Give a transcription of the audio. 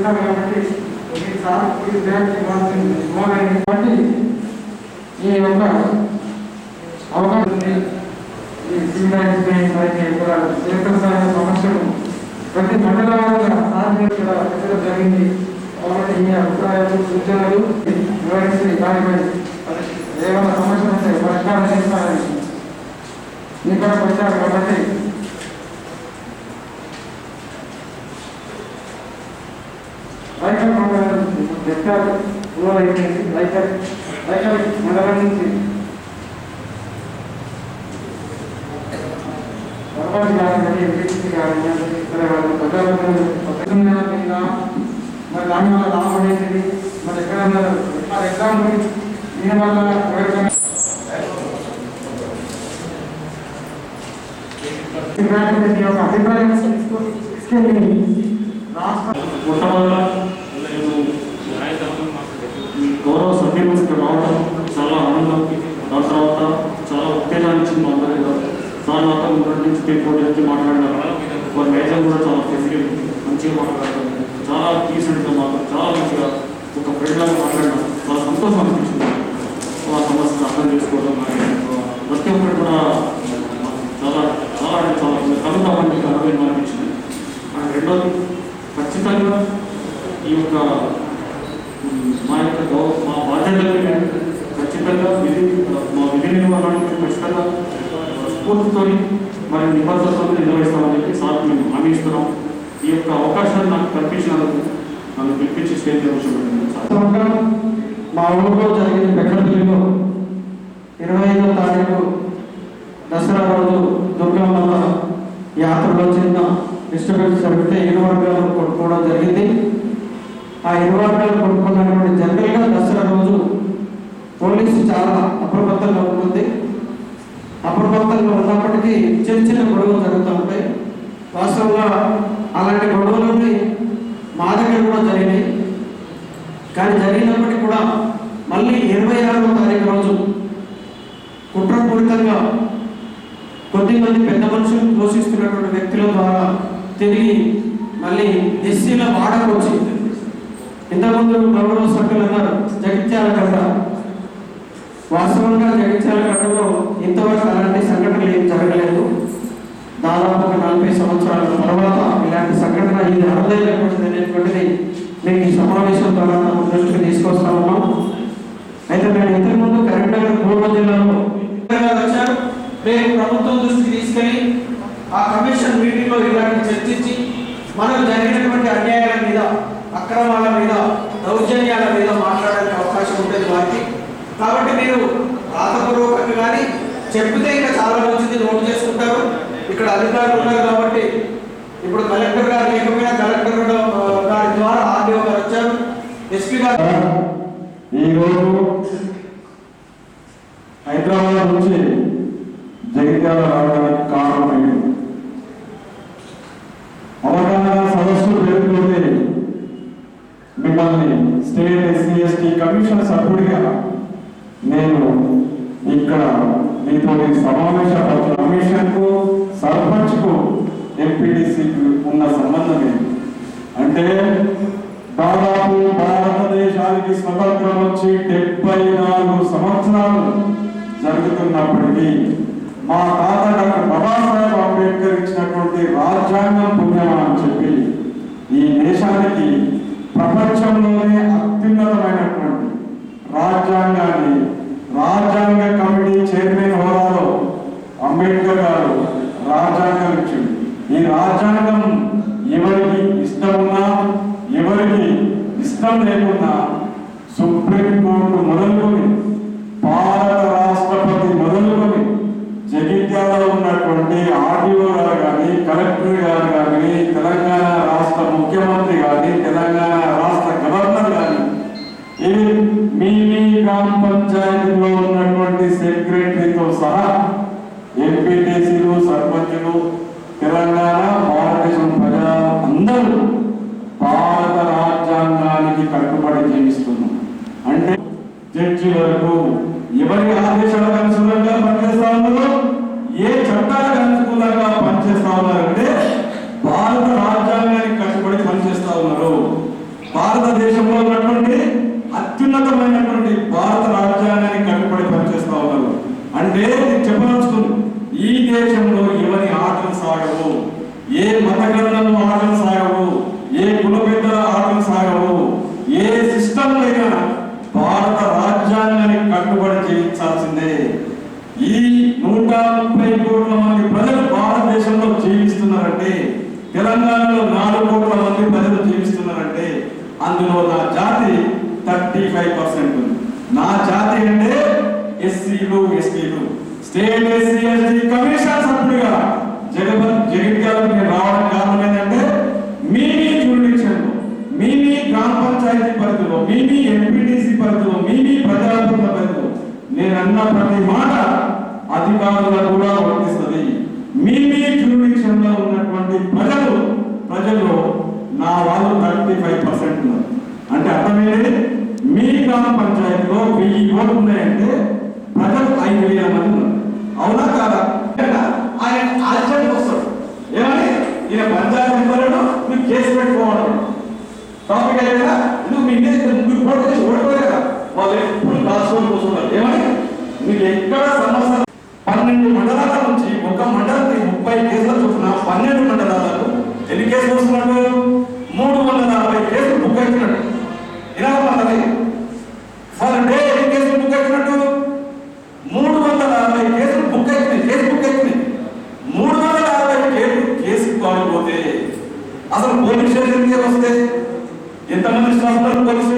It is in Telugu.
చేస్తారు కాబట్టి ఈ సార్ ఈ ఇవ్వాల్సింది ఇవ్వాలని కాబట్టి ఈ యొక్క అవకాశం ఈ సీనియర్ బ్యాంక్ కూడా క్షేత్రస్థాయి సమస్యలు ప్రతి మండల వారీగా జరిగింది కాబట్టి ఈ అభిప్రాయాలు సూచనలు వివరించి దానిపై ఏమైనా సమస్యలు ఉంటే పరిష్కారం చేస్తారని ఇంకా వచ్చారు కాబట్టి రైతర్ మండలం నుంచి చెప్తారు అయిపోయింది రైతర్ రైతర్ మండలం నుంచి సర్పంచ్ గారు ఎంపీసీ గారు ఇక్కడ వాళ్ళు ప్రజాప్రతినిధులు మరి దానివల్ల లాభం ఏంటిది మరి ఎక్కడన్నా ఎగ్జాంపుల్ దీనివల్ల ఎవరికైనా అభిప్రాయం రాష్ట్ర మొట్టమొదట నేను ఈ ముఖ్యమంత్రి రావడం చాలా ఆనందం దాని తర్వాత చాలా ఉత్తేజాన్ని ఇచ్చింది మా అందరికీ దాని తర్వాత ముందు నుంచి పేపర్ గురించి మాట్లాడినారు వారి మేజర్ కూడా చాలా ఫెసిలిటీ మంచిగా మాట్లాడతారు చాలా డీసెంట్గా మాట్లాడు చాలా మంచిగా ఒక ఫ్రెండ్ మాట్లాడినారు చాలా సంతోషం అనిపించింది. ఆ సమస్యను అర్థం చేసుకోవడం ప్రతి ఒక్కరు కూడా చాలా చాలా అంటే చాలా కలుగుతామని అనుభవం అనిపించింది. అండ్ రెండోది ఖచ్చితంగా ఈ యొక్క మా యొక్క మా బాధ్యతలు ఖచ్చితంగా విధి మా విధి నిర్వహణకు ఖచ్చితంగా స్ఫూర్తితో మరి నిబద్ధతతో నిర్వహిస్తామని చెప్పి సార్ మేము హామీ ఇస్తున్నాం. ఈ యొక్క అవకాశాన్ని నాకు కల్పించినందుకు నన్ను పిలిపించి స్టేజ్ సార్. మా ఊళ్ళో జరిగిన పెక్కడపల్లిలో ఇరవై ఐదో తారీఖు దసరా రోజు దుర్గమ్మ యాత్రలో చిన్న డిస్టర్బెన్స్ జరిగితే ఇరు వర్గాలు కొట్టుకోవడం జరిగింది. ఆ ఇరవై వర్గాలు జనరల్గా దసరా రోజు పోలీసు చాలా అప్రమత్తంగా ఉంటుంది. అప్రమత్తంగా ఉన్నప్పటికీ చిన్న చిన్న గొడవలు జరుగుతూ ఉంటాయి. వాస్తవంగా అలాంటి గొడవలన్నీ మా దగ్గర కూడా జరిగినాయి. కానీ జరిగినప్పటికీ కూడా మళ్ళీ ఇరవై ఆరో తారీఖు రోజు కుట్రపూరితంగా కొద్దిమంది పెద్ద మనుషులు పోషిస్తున్నటువంటి వ్యక్తుల ద్వారా తిరిగి మళ్ళీ ఎస్సీల వాడకు వచ్చి ఇంతకుముందు గౌరవ సభ్యులు అన్నారు జగిత్యాల గడ్డ. వాస్తవంగా జగిత్యాల గడ్డలో ఇంతవరకు అలాంటి సంఘటనలు ఏం జరగలేదు. దాదాపు ఒక నలభై సంవత్సరాల తర్వాత ఇలాంటి సంఘటన ఇది అరదైనటువంటిది అనేటువంటిది మేము ఈ సమావేశం ద్వారా మన దృష్టికి తీసుకొస్తా ఉన్నాం. అయితే మేము ఇంతకుముందు కరీంనగర్ పూర్వ జిల్లాలో వచ్చారు. మేము ప్రభుత్వం దృష్టికి తీసుకెళ్ళి ఆ కమిషన్ మీటింగ్లో ఇలాంటి చర్చించి మనకు జరిగిన అన్యాయాల మీద అక్రమాల మీద దౌర్జన్యాల మీద మాట్లాడడానికి అవకాశం ఉంటుంది వారికి కాబట్టి మీరు రాతపూర్వకంగా కానీ చెప్తే ఇంకా చాలా మంచిది నోట్ చేసుకుంటారు. ఇక్కడ అధికారులు ఉన్నారు కాబట్టి ఇప్పుడు కలెక్టర్ గారు లేకపోయినా కలెక్టర్ గారు- గారి ద్వారా ఆర్డీఓ గారు వచ్చారు. ఎస్పీ గారు ఈరోజు హైదరాబాద్ నుంచి జగిత్యాల రావడానికి కారణం అవగాహన సదస్సులు పెరుగుతుంటే మిమ్మల్ని స్టేట్ ఎస్సీ ఎస్టీ కమిషన్ సభ్యుడిగా నేను ఇక్కడ మీతో సమావేశ కమిషన్కు సర్పంచ్కు ఎంపీటీసీకి ఉన్న సంబంధం ఏంటి? అంటే దాదాపు భారతదేశానికి స్వతంత్రం వచ్చి డెబ్బై నాలుగు సంవత్సరాలు జరుగుతున్నప్పటికీ మా తాత డాక్టర్ బాబాసాహెబ్ అంబేద్కర్ ఇచ్చినటువంటి రాజ్యాంగం పుణ్యమా అని చెప్పి ఈ దేశానికి ప్రపంచంలోనే అత్యున్నత రాజ్యాంగాన్ని రాజ్యాంగ కమిటీ చైర్మన్ హోదాలో అంబేద్కర్ గారు రాజ్యాంగం ఇచ్చింది ఈ రాజ్యాంగం ఎవరికి ఇష్టం ఉన్నా ఎవరికి ఇష్టం లేకున్నా సుప్రీంకోర్టు మొదలుకొని అంటే నేను చెప్పదలుచుకుంది. ఈ దేశంలో ఎవరి ఆటలు సాగవు? ఏ మత గ్రంథము ఆటలు సాగవు? ఏ కుల పెద్దల ఆటలు సాగవు? ఏ సిస్టమ్ అయినా భారత రాజ్యాంగానికి కట్టుబడి చేయించాల్సిందే ఈ నూట ముప్పై కోట్ల మంది ప్రజలు భారతదేశంలో జీవిస్తున్నారంటే తెలంగాణలో నాలుగు కోట్ల మంది ప్రజలు జీవిస్తున్నారంటే అందులో నా జాతి థర్టీ ఫైవ్ పర్సెంట్ ఉంది. నా జాతి అంటే ఎస్సీలు ఎస్టీలు. స్టేట్ ఎస్సీ ఎస్టీ కమిషన్ సభ్యుడిగా జగన్ జగిత్యాలకు నేను రావడం కారణం ఏంటంటే మీ మీ jurisdiction మీ మీ గ్రామ పంచాయతీ పరిధిలో మీ మీ ఎంపీటీసీ పరిధిలో మీ మీ ప్రజాప్రతినిధుల పరిధిలో నేను అన్న ప్రతి మాట అధికారులకు కూడా వర్తిస్తుంది. మీ మీ jurisdiction లో ఉన్నటువంటి ప్రజలు ప్రజల్లో నా వాళ్ళు థర్టీ ఫైవ్ పర్సెంట్ ఉన్నారు. అంటే అర్థమేంటి మీ గ్రామ పంచాయతీలో వెయ్యి ఓట్లు ఉన్నాయంటే ప్రజలు ఐదు వేల మంది ఉన్నారు అవునా కాదా? ఆయన ఆశ్చర్యం వస్తాడు ఏమని ఈయన పంచాయతీ మెంబర్లను మీరు కేసు పెట్టుకోవడం టాపిక్ అయినా నువ్వు మీ ఇంటి ముగ్గురు పోటీ చేసి ఓడిపోయారు కదా? వాళ్ళు ఎప్పుడు దాచుకొని కూర్చున్నారు ఏమని మీకు ఎక్కడ సమస్య పన్నెండు మండలాల నుంచి ఒక మండలానికి ముప్పై కేసుల చొప్పున పన్నెండు మండలాలకు ఎన్ని కేసులు వస్తున్నట్టు మూడు వందల నలభై కేసులు బుక్ అవుతున్నట్టు ఇలా ఉన్నది ఫర్ డే ఎన్ని కేసులు బుక్ అవుతున్నట్టు మూడు వందల అరవై కేసులు బుక్ అవుతున్నాయి కేసు బుక్ అవుతున్నాయి మూడు వందల అరవై కేసులు కేసు ఎంతమంది స్టాఫ్ ఉన్నారు